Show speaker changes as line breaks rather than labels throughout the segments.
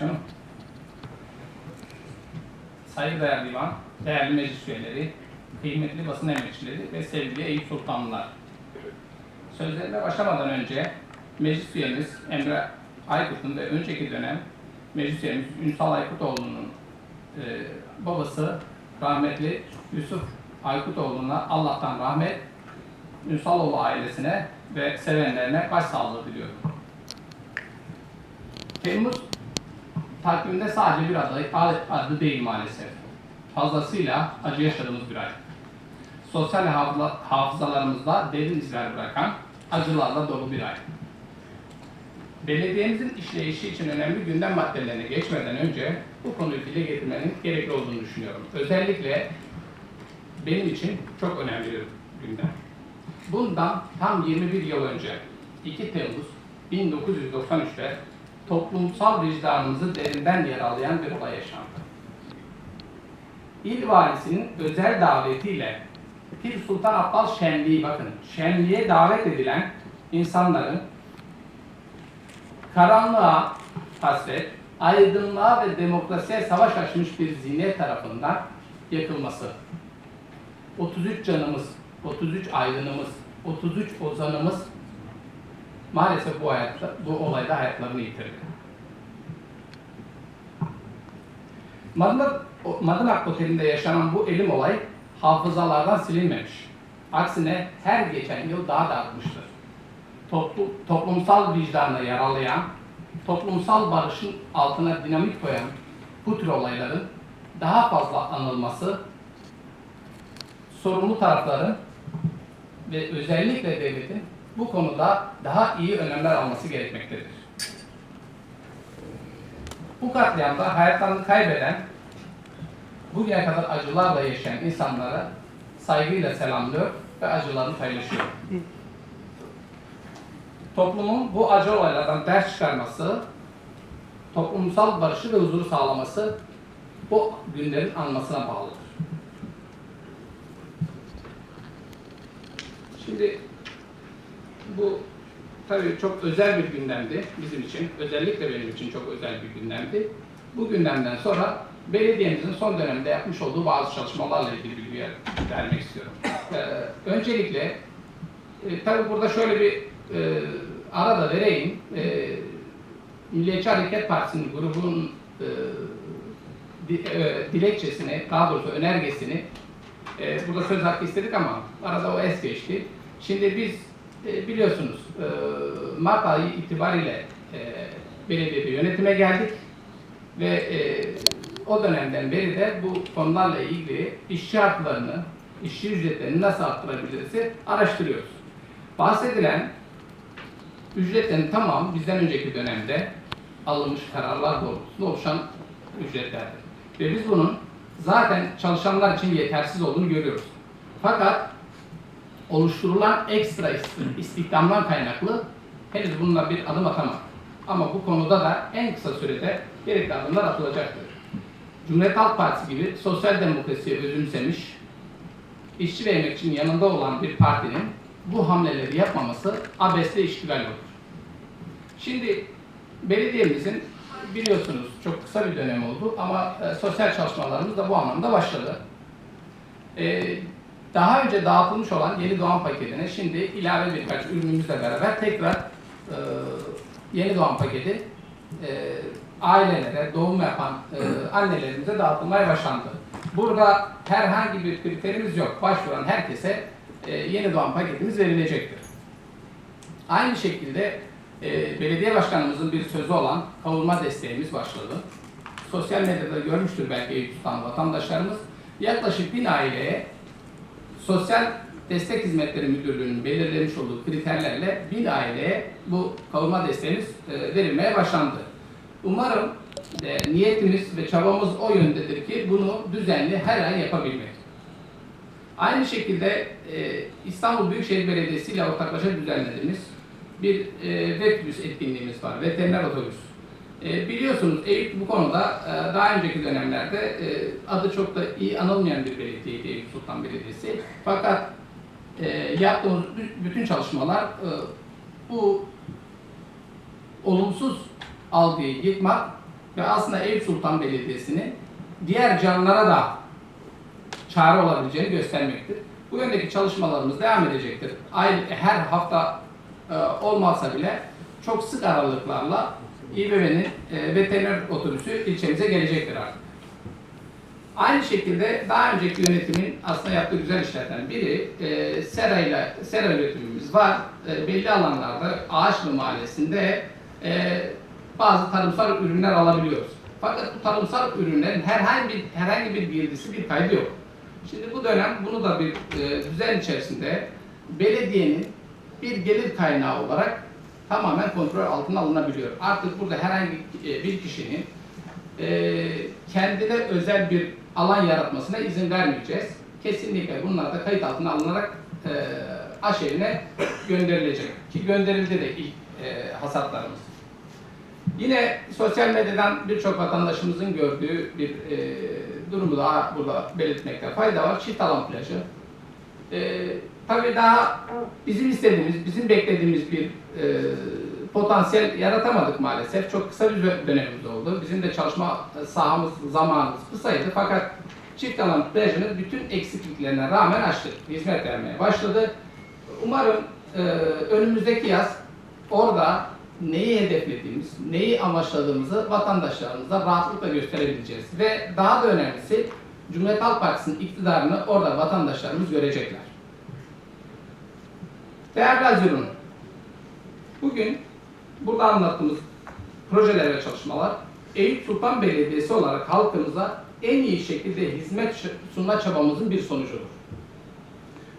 Başkanım. Saygıdeğer Divan, değerli meclis üyeleri, kıymetli basın emekçileri ve sevgili Eyüp Sultanlılar. Sözlerime başlamadan önce meclis üyemiz Emre Aykut'un ve önceki dönem meclis üyemiz Ünsal Aykutoğlu'nun e, babası rahmetli Yusuf Aykutoğlu'na Allah'tan rahmet, Ünsaloğlu ailesine ve sevenlerine başsağlığı diliyorum. Temmuz takvimde sadece bir adı, adı değil maalesef. Fazlasıyla acı yaşadığımız bir ay. Sosyal hafıza, hafızalarımızda derin izler bırakan, acılarla dolu bir ay. Belediyemizin işleyişi için önemli gündem maddelerine geçmeden önce bu konuyu dile getirmenin gerekli olduğunu düşünüyorum. Özellikle benim için çok önemli bir gündem. Bundan tam 21 yıl önce 2 Temmuz 1993'te toplumsal vicdanımızı derinden yaralayan bir olay yaşandı. İl valisinin özel davetiyle Pir Sultan Abdal Şenliği bakın şenliğe davet edilen insanların karanlığa hasret, aydınlığa ve demokrasiye savaş açmış bir zihniyet tarafından yakılması. 33 canımız, 33 aydınımız, 33 ozanımız maalesef bu hayatta, bu olayda hayatlarını yitirdi. Madınak, Madınak Oteli'nde yaşanan bu elim olay hafızalardan silinmemiş. Aksine her geçen yıl daha da artmıştır. Toplu, toplumsal vicdanı yaralayan, toplumsal barışın altına dinamit koyan bu tür olayların daha fazla anılması, sorumlu tarafların ve özellikle devletin bu konuda daha iyi önlemler alması gerekmektedir. Bu katliamda hayatlarını kaybeden, bugüne kadar acılarla yaşayan insanlara saygıyla selamlıyor ve acılarını paylaşıyor. Toplumun bu acı olaylardan ders çıkarması, toplumsal barışı ve huzuru sağlaması bu günlerin anmasına bağlıdır. Şimdi bu tabii çok özel bir gündemdi bizim için. Özellikle benim için çok özel bir gündemdi. Bu gündemden sonra belediyemizin son dönemde yapmış olduğu bazı çalışmalarla ilgili bilgi vermek istiyorum. Ee, öncelikle e, tabii burada şöyle bir e, ara da vereyim. E, Milliyetçi Hareket Partisi'nin grubun e, e, dilekçesini, daha doğrusu önergesini e, burada söz hakkı istedik ama arada o es geçti. Şimdi biz e, biliyorsunuz e, Mart ayı itibariyle e, belediyede yönetime geldik ve e, o dönemden beri de bu konularla ilgili işçi haklarını, işçi ücretlerini nasıl arttırabiliriz araştırıyoruz. Bahsedilen ücretlerin tamam bizden önceki dönemde alınmış kararlar doğrultusunda oluşan ücretlerdir. Ve biz bunun zaten çalışanlar için yetersiz olduğunu görüyoruz. Fakat oluşturulan ekstra istihdamdan kaynaklı henüz bununla bir adım atamadık. Ama bu konuda da en kısa sürede gerekli adımlar atılacaktır. Cumhuriyet Halk Partisi gibi sosyal demokrasiye özümsemiş, işçi ve emekçinin yanında olan bir partinin bu hamleleri yapmaması abesle iştigal olur. Şimdi belediyemizin biliyorsunuz çok kısa bir dönem oldu ama e, sosyal çalışmalarımız da bu anlamda başladı. E, daha önce dağıtılmış olan yeni doğan paketine şimdi ilave birkaç ürünümüzle beraber tekrar e, yeni doğan paketi e, ailelere, doğum yapan e, annelerimize dağıtılmaya başlandı. Burada herhangi bir kriterimiz yok. Başvuran herkese e, yeni doğan paketimiz verilecektir. Aynı şekilde e, belediye başkanımızın bir sözü olan kavurma desteğimiz başladı. Sosyal medyada görmüştür belki Eyüp vatandaşlarımız. Yaklaşık bin aileye Sosyal Destek Hizmetleri Müdürlüğü'nün belirlemiş olduğu kriterlerle bin aileye bu kavurma desteğimiz e, verilmeye başlandı. Umarım e, niyetimiz ve çabamız o yöndedir ki bunu düzenli her ay yapabilmek. Aynı şekilde e, İstanbul Büyükşehir Belediyesi ile ortaklaşa düzenlediğimiz bir e, etkinliğimiz var, veteriner otobüs. E, biliyorsunuz Eyüp bu konuda e, daha önceki dönemlerde e, adı çok da iyi anılmayan bir belediyeydi Eyüp Sultan Belediyesi. Fakat e, yaptığımız bütün çalışmalar e, bu olumsuz algıyı yıkmak ve aslında Eyüp Sultan Belediyesi'nin diğer canlılara da çare olabileceğini göstermektir. Bu yöndeki çalışmalarımız devam edecektir. Ay, her hafta e, olmazsa bile çok sık aralıklarla İBB'nin e, veteriner otobüsü ilçemize gelecektir artık. Aynı şekilde daha önceki yönetimin aslında yaptığı güzel işlerden biri e, sera ile sera üretimimiz var. E, belli alanlarda Ağaçlı Mahallesi'nde e, bazı tarımsal ürünler alabiliyoruz. Fakat bu tarımsal ürünlerin herhangi bir herhangi bir girdisi, bir kaydı yok. Şimdi bu dönem bunu da bir e, düzen içerisinde belediyenin bir gelir kaynağı olarak tamamen kontrol altına alınabiliyor. Artık burada herhangi e, bir kişinin e, kendine özel bir alan yaratmasına izin vermeyeceğiz. Kesinlikle bunlar da kayıt altına alınarak e, aşerine gönderilecek. Ki gönderildi de ilk e, hasatlarımız. Yine sosyal medyadan birçok vatandaşımızın gördüğü bir e, durumu daha burada belirtmekte fayda var. Çift alan plajı. E, tabii daha bizim istediğimiz, bizim beklediğimiz bir e, potansiyel yaratamadık maalesef. Çok kısa bir dö- dönemimiz oldu. Bizim de çalışma sahamız, zamanımız kısaydı. Fakat çift alan plajını bütün eksikliklerine rağmen açtık. Hizmet vermeye başladı. Umarım e, önümüzdeki yaz orada neyi hedeflediğimiz, neyi amaçladığımızı vatandaşlarımıza rahatlıkla gösterebileceğiz. Ve daha da önemlisi Cumhuriyet Halk Partisi'nin iktidarını orada vatandaşlarımız görecekler. Değerli Azirun, bugün burada anlattığımız projeler ve çalışmalar Eyüp Sultan Belediyesi olarak halkımıza en iyi şekilde hizmet sunma çabamızın bir sonucudur.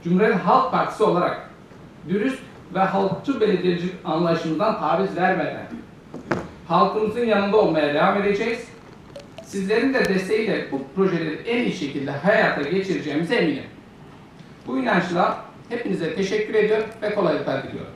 Cumhuriyet Halk Partisi olarak dürüst ve halkçı belediyecilik anlayışımızdan taviz vermeden halkımızın yanında olmaya devam edeceğiz. Sizlerin de desteğiyle bu projeleri en iyi şekilde hayata geçireceğimize eminim. Bu inançla hepinize teşekkür ediyor ve kolaylıklar diliyorum.